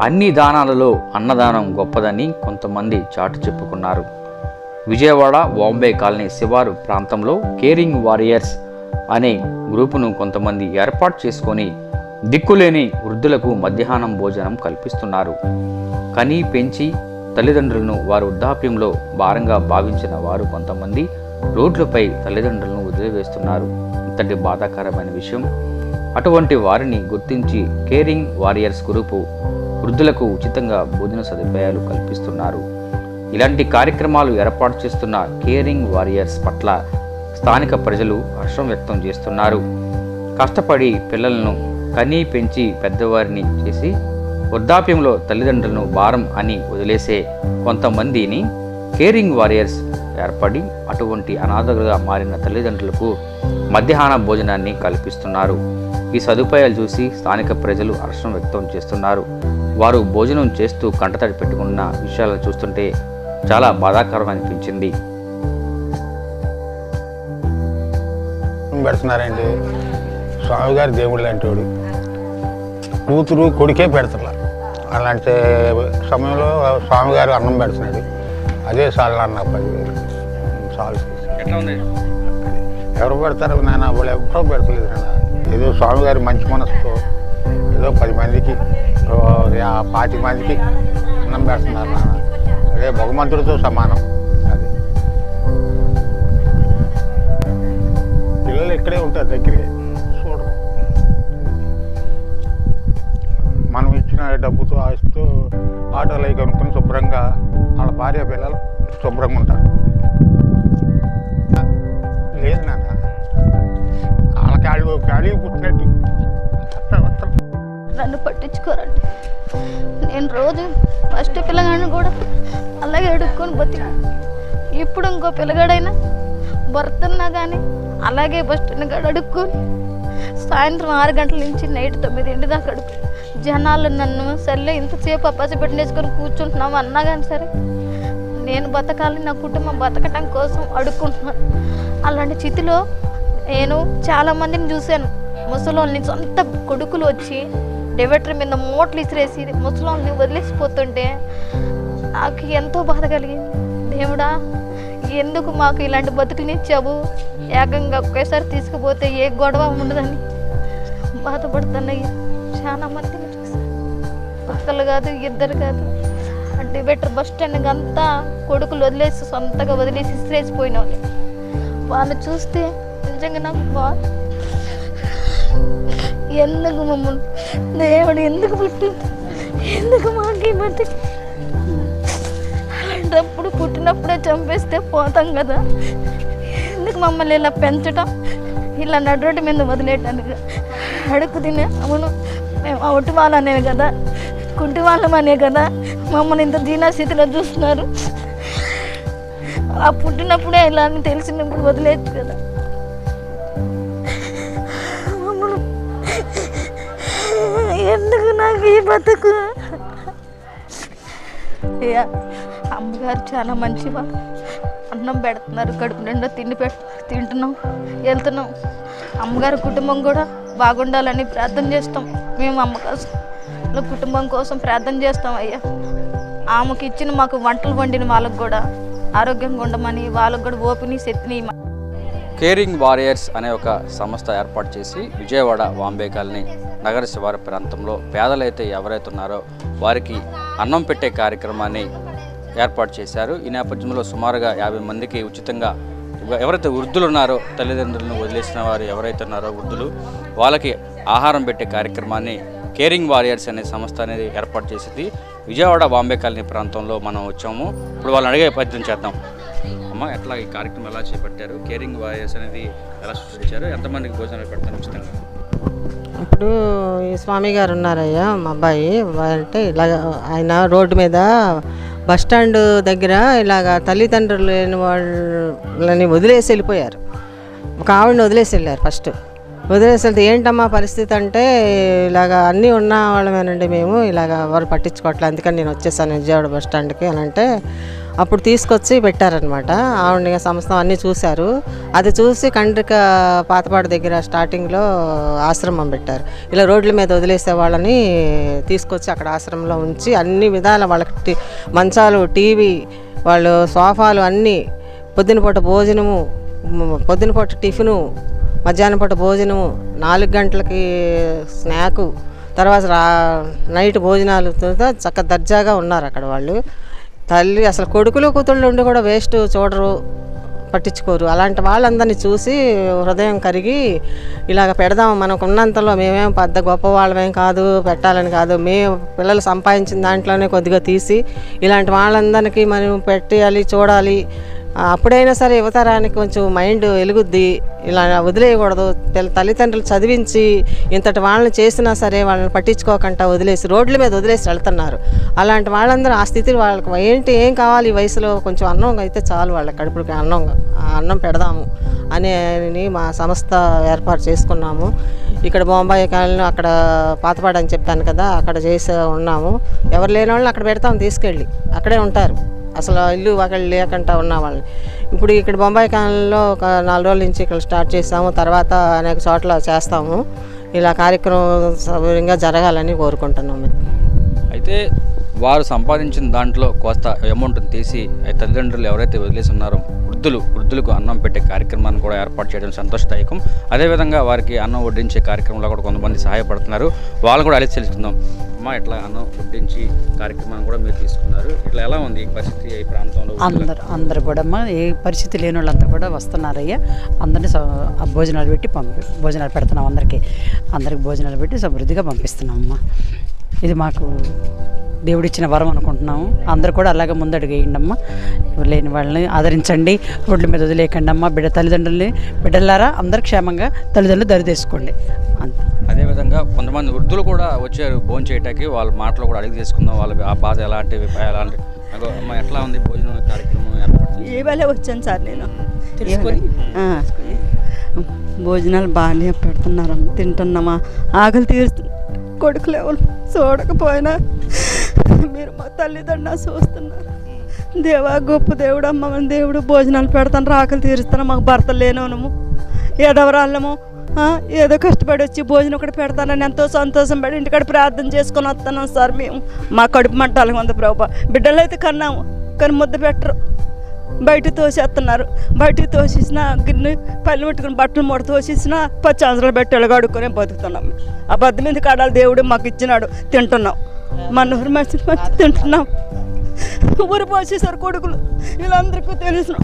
అన్ని దానాలలో అన్నదానం గొప్పదని కొంతమంది చాటు చెప్పుకున్నారు. విజయవాడ బాంబే కాలనీ శివారు ప్రాంతంలో కేరింగ్ వారియర్స్ అనే గ్రూపును కొంతమంది ఏర్పాటు చేసుకొని దిక్కులేని వృద్ధులకు మధ్యాహ్నం భోజనం కల్పిస్తున్నారు. కని పెంచి తల్లిదండ్రులను వారి వృద్ధాప్యంలో భారంగా భావించిన వారు కొంతమంది రోడ్లపై తల్లిదండ్రులను వదిలివేస్తున్నారు. ఇంతటి బాధాకరమైన విషయం. అటువంటి వారిని గుర్తించి కేరింగ్ వారియర్స్ గ్రూపు వృద్ధులకు ఉచితంగా భోజన సదుపాయాలు కల్పిస్తున్నారు. ఇలాంటి కార్యక్రమాలు ఏర్పాటు చేస్తున్న కేరింగ్ వారియర్స్ పట్ల స్థానిక ప్రజలు హర్షం వ్యక్తం చేస్తున్నారు. కష్టపడి పిల్లలను కనీ పెంచి పెద్దవారిని చేసి వృద్ధాప్యంలో తల్లిదండ్రులను భారం అని వదిలేసే కొంతమందిని కేరింగ్ వారియర్స్ ఏర్పడి అటువంటి అనాథలుగా మారిన తల్లిదండ్రులకు మధ్యాహ్న భోజనాన్ని కల్పిస్తున్నారు. ఈ సదుపాయాలు చూసి స్థానిక ప్రజలు హర్షం వ్యక్తం చేస్తున్నారు. వారు భోజనం చేస్తూ కంటతడి పెట్టుకున్న విషయాలను చూస్తుంటే చాలా బాధాకరం అనిపించింది. పెడుతున్నారండి? స్వామి గారి దేవుడు లాంటి వాడు కూతురు కొడుకే పెడతలా అలాంటి సమయంలో స్వామి గారు అన్నం పెడుతున్నాడు. అదే చాలు అన్న పదివేలు ఎవరు పెడతారు నాన్న? వాళ్ళు ఎప్పుడో పెడతలేదు నాన్న? ఏదో స్వామి గారి మంచి మనసుతో ఏదో పది మందికి పాతి మందికి అన్నం పెడుతున్నారు నాన్న. అదే భగవంతుడితో సమానం అది. పిల్లలు ఇక్కడే ఉంటారు దగ్గరే. చూడరు. మనం ఇచ్చిన డబ్బుతో ఆస్తితో ఆటోలు అవి కొనుక్కొని శుభ్రంగా వాళ్ళ భార్య పిల్లలు శుభ్రంగా ఉంటారు. లేదు నాన్న. వాళ్ళకి అడిగి అడిగి పుట్టినట్టు నన్ను పట్టించుకోరండి. నేను రోజు ఫస్ట్ పిల్లగాడిని కూడా అలాగే అడుక్కొని బతికి ఇప్పుడు ఇంకో పిల్లగాడైనా భర్తన్నా కానీ అలాగే బస్ స్టాండ్ కాడ అడుక్కొని సాయంత్రం ఆరు గంటల నుంచి నైట్ తొమ్మిదింటి దాకా అడుగు జనాలు నన్ను సర్లే ఇంతసేపు అప్పాసి పెట్టినేసుకొని కూర్చుంటున్నాము అన్నా కానీ సరే నేను బతకాలి నా కుటుంబం బతకటం కోసం అడుక్కుంటున్నాను అలాంటి స్థితిలో నేను చాలా మందిని చూశాను. ముసలోళ్ళని సొంత కొడుకులు వచ్చి డివైటర్ మీద మోట్లు ఇసిరేసి ముసలోళ్ళని వదిలేసిపోతుంటే నాకు ఎంతో బాధ కలిగింది. దేవుడా ఎందుకు మాకు ఇలాంటి బతుకునిచ్చావు? ఏకంగా ఒకేసారి తీసుకుపోతే ఏ గొడవ ఉండదని బాధపడుతున్నాయి చాలా మందిని చూసాను ఒక్కరు కాదు ఇద్దరు కాదు. అంటే బెటర్ బస్ స్టాండ్ అంతా కొడుకులు వదిలేసి సొంతగా వదిలేసి ఇసిరేసిపోయిన వాళ్ళు వాళ్ళు చూస్తే నిజంగా నాకు బాధ ఎందుకు మమ్మల్ని? దేవుడు ఎందుకు పుట్టి ఎందుకు మాకు ఈ బతికి అలాంటప్పుడు పుట్టినప్పుడే చంపేస్తే పోతాం కదా. ఎందుకు మమ్మల్ని ఇలా పెంచటం? ఇలా నడురోడ్డు మీద వదిలేయటానికి? అడుగు తినే అవును. మేము అవుట్ వాళ్ళనే కదా. కుంటి వాళ్ళమనే కదా. మమ్మల్ని ఇంత దీనాస్థితిలో చూస్తున్నారు. ఆ పుట్టినప్పుడే ఇలా అని తెలిసినప్పుడు వదిలేదు కదా. బతుకు. అయ్యా అమ్మగారు చాలా మంచివారు అన్నం పెడుతున్నారు కడుపు నిండా తిండి పెట్ తింటున్నాం వెళ్తున్నాం. అమ్మగారి కుటుంబం కూడా బాగుండాలని ప్రార్థన చేస్తాం. మేము అమ్మ కోసం కుటుంబం కోసం ప్రార్థన చేస్తాం అయ్యా. ఆమెకి ఇచ్చిన మాకు వంటలు వండిన వాళ్ళకు కూడా ఆరోగ్యంగా ఉండమని వాళ్ళకు కూడా ఓపిని శక్తిని కేరింగ్ వారియర్స్ అనే ఒక సంస్థ ఏర్పాటు చేసి విజయవాడ వాంబే కాలనీ నగర శివారు ప్రాంతంలో పేదలైతే ఎవరైతే ఉన్నారో వారికి అన్నం పెట్టే కార్యక్రమాన్ని ఏర్పాటు చేశారు. ఈ నేపథ్యంలో సుమారుగా యాభై మందికి ఉచితంగా ఎవరైతే వృద్ధులు ఉన్నారో తల్లిదండ్రులను వదిలేసిన వారు ఎవరైతే ఉన్నారో వృద్ధులు వాళ్ళకి ఆహారం పెట్టే కార్యక్రమాన్ని కేరింగ్ వారియర్స్ అనే సంస్థ అనేది ఏర్పాటు చేసింది. విజయవాడ బాంబే కాలనీ ప్రాంతంలో మనం వచ్చాము. ఇప్పుడు వాళ్ళని అడిగే ప్రయత్నం చేద్దాం. అమ్మ ఎట్లా ఈ కార్యక్రమం ఎలా చేపట్టారు? కేరింగ్ వారియర్స్ అనేది ఎలా సృష్టించారు? ఎంతమందికి భోజనాలు పెడతారు ఉచితంగా ఇప్పుడు ఈ స్వామి గారు ఉన్నారయ్యా మా అబ్బాయి. అంటే ఇలా ఆయన రోడ్డు మీద బస్ స్టాండ్ దగ్గర ఇలాగ తల్లిదండ్రులు లేని వాళ్ళని వదిలేసి వెళ్ళిపోయారు. ఒక ఆవిడని వదిలేసి వెళ్ళారు ఫస్ట్ వదిలేసి వెళ్తే ఏంటమ్మా పరిస్థితి అంటే ఇలాగ అన్నీ ఉన్న వాళ్ళమేనండి మేము ఇలాగ ఎవరు పట్టించుకోవట్లేదు. అందుకని నేను వచ్చేసాను విజయవాడ బస్ స్టాండ్కి అని అంటే అప్పుడు తీసుకొచ్చి పెట్టారనమాట ఆవిడ సంస్థ అన్నీ చూశారు. అది చూసి కండ్రిక పాతపాడు దగ్గర స్టార్టింగ్లో ఆశ్రమం పెట్టారు. ఇలా రోడ్ల మీద వదిలేసే వాళ్ళని తీసుకొచ్చి అక్కడ ఆశ్రమంలో ఉంచి అన్ని విధాల వాళ్ళకి మంచాలు టీవీ వాళ్ళు సోఫాలు అన్నీ పొద్దున పూట భోజనము పొద్దునపూట పొద్దున పూట టిఫిను మధ్యాహ్నం పూట భోజనము నాలుగు గంటలకి స్నాకు తర్వాత రా నైట్ భోజనాలు చక్క దర్జాగా ఉన్నారు అక్కడ వాళ్ళు. తల్లి అసలు కొడుకులు కూతుళ్ళు ఉండి కూడా వేస్ట్ చూడరు పట్టించుకోరు. అలాంటి వాళ్ళందరినీ చూసి హృదయం కరిగి ఇలాగ పెడదాం మనకు ఉన్నంతలో మేమేం పెద్ద గొప్ప వాళ్ళమేం కాదు పెట్టాలని కాదు. మేము పిల్లలు సంపాదించిన దాంట్లోనే కొద్దిగా తీసి ఇలాంటి వాళ్ళందరికీ మనం పెట్టాలి చూడాలి. అప్పుడైనా సరే యువతరానికి కొంచెం మైండ్ వెలుగుద్ది ఇలా వదిలేయకూడదు. తల్లిదండ్రులు చదివించి ఇంతటి వాళ్ళని చేసినా సరే వాళ్ళని పట్టించుకోకుండా వదిలేసి రోడ్ల మీద వదిలేసి వెళ్తున్నారు. అలాంటి వాళ్ళందరూ ఆ స్థితి వాళ్ళకి ఏంటి ఏం కావాలి ఈ వయసులో? కొంచెం అన్నం అయితే చాలు వాళ్ళ కడుపుకి అన్నం అన్నం పెడదాము అని మా సంస్థ ఏర్పాటు చేసుకున్నాము. ఇక్కడ బొంబాయి కాలనీ అక్కడ పాతపాడని అని చెప్పాను కదా అక్కడ చేసి ఉన్నాము. ఎవరు లేని వాళ్ళని అక్కడ పెడతాము తీసుకెళ్ళి. అక్కడే ఉంటారు. అసలు ఇల్లు ఒకళ్ళు లేకుండా ఉన్న వాళ్ళని. ఇప్పుడు ఇక్కడ బొంబాయి కాలంలో ఒక నాలుగు రోజుల నుంచి ఇక్కడ స్టార్ట్ చేసాము. తర్వాత అనేక చోట్ల చేస్తాము. ఇలా కార్యక్రమం సౌకర్యంగా జరగాలని కోరుకుంటున్నాము అయితే వారు సంపాదించిన దాంట్లో కోస్త అమౌంట్ని తీసి తల్లిదండ్రులు ఎవరైతే వదిలేసి ఉన్నారో వృద్ధులు వృద్ధులకు అన్నం పెట్టే కార్యక్రమాన్ని కూడా ఏర్పాటు చేయడం సంతోషదాయకం. అదేవిధంగా వారికి అన్నం వడ్డించే కార్యక్రమంలో కూడా కొంతమంది సహాయపడుతున్నారు. వాళ్ళు కూడా అలిసి తెలుసుకుందాం. అమ్మ ఇట్లా అన్నం వడ్డించి కార్యక్రమాన్ని కూడా మీరు తీసుకున్నారు? ఇట్లా ఎలా ఉంది ఈ పరిస్థితి ఈ ప్రాంతంలో అందరు అందరు కూడా అమ్మా ఏ పరిస్థితి లేని వాళ్ళంతా కూడా వస్తున్నారయ్యా. అందరినీ స- భోజనాలు పెట్టి పంపి భోజనాలు పెడుతున్నాం అందరికీ. అందరికి భోజనాలు పెట్టి సమృద్ధిగా పంపిస్తున్నాం అమ్మా. ఇది మాకు దేవుడిచ్చిన వరం అనుకుంటున్నాము. అందరు కూడా అలాగే ముందడుగు వేయండి అమ్మా లేని వాళ్ళని ఆదరించండి. రోడ్ల మీద వదిలేయకండి అమ్మా. బిడ్డ తల్లిదండ్రుల్ని బిడ్డలారా అందరు క్షేమంగా తల్లిదండ్రులు దరి తీసుకోండి అంతే. అదేవిధంగా కొంతమంది వృద్ధులు కూడా వచ్చారు భోజనం చేయటానికి. వాళ్ళ మాటలు కూడా అడిగి తీసుకుందాం. వాళ్ళ ఆ బాధ ఎలాంటివి ఎలాంటి అమ్మ ఎట్లా ఉంది భోజనం కార్యక్రమం? ఏర్పాటు ఇవాళ వచ్చాను సార్ నేను? తెలుసుకొని? భోజనాలు బాగానే పెడుతున్నారమ్మ. తింటున్నామా? ఆకలి తీరుస్తు కొడుకులు ఎవరు? చూడకపోయినా. మీరు మా తల్లిదండ్రులు చూస్తున్నారు దేవా గొప్ప దేవుడు అమ్మ దేవుడు భోజనాలు పెడతాను ఆకలి తీరుస్తాను మాకు భర్త లేనోనము ఎదవరాళ్ళము ఏదో కష్టపడి వచ్చి భోజనం ఒకటి పెడతానని ఎంతో సంతోషం పడి ఇంటికాడ ప్రార్థన చేసుకొని వస్తున్నాం సార్ మేము. మా కడుపు మంటాలు ఉంది ప్రభా. బిడ్డలు అయితే కన్నాము కానీ ముద్ద పెట్టరు. బయట తోసేస్తున్నారు. బయట తోసేసిన గిన్నె పళ్ళు పెట్టుకుని బట్టలు మూడ తోసేసిన పచ్చి ఆంధ్రాలు పెట్టి ఎలగాడుకొని బతుకుతున్నాం. ఆ బద్ద మీద కాడాలి దేవుడు మాకు ఇచ్చినాడు. తింటున్నాం. మనోహర్ మనిషి మంచి తింటున్నాం ఊరు పోసేసారు కొడుకులు. వీళ్ళందరికీ తెలుసు.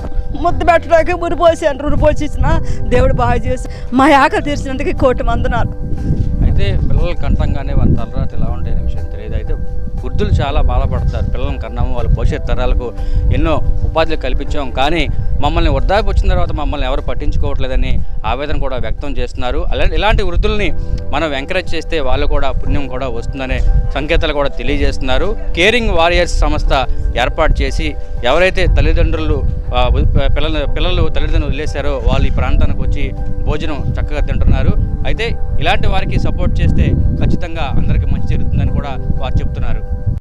ముద్ద పెట్టడానికి ఊరు పోసాను ఊరు పోసేసిన దేవుడు బాగా చేసి మా ఆకలి తీర్చినందుకు కోటి మందునాలు అయితే పిల్లలు కంటంగానే వాళ్ళ తలరాత ఎలా ఉండే విషయం తెలియదు. అయితే వృద్ధులు చాలా బాధపడతారు. పిల్లలను కన్నాము వాళ్ళ భవిష్యత్ తరాలకు ఎన్నో ఉపాధులు కల్పించాం. కానీ మమ్మల్ని వృద్ధాపు వచ్చిన తర్వాత మమ్మల్ని ఎవరు పట్టించుకోవట్లేదని ఆవేదన కూడా వ్యక్తం చేస్తున్నారు. అలా ఇలాంటి వృద్ధుల్ని మనం ఎంకరేజ్ చేస్తే వాళ్ళు కూడా పుణ్యం కూడా వస్తుందనే సంకేతాలు కూడా తెలియజేస్తున్నారు. కేరింగ్ వారియర్స్ సంస్థ ఏర్పాటు చేసి ఎవరైతే తల్లిదండ్రులు పిల్లలు పిల్లలు తల్లిదండ్రులు వదిలేశారో వాళ్ళు ఈ ప్రాంతానికి వచ్చి భోజనం చక్కగా తింటున్నారు. అయితే ఇలాంటి వారికి సపోర్ట్ చేస్తే ఖచ్చితంగా అందరికీ మంచి జరుగుతుందని కూడా వారు చెప్తున్నారు.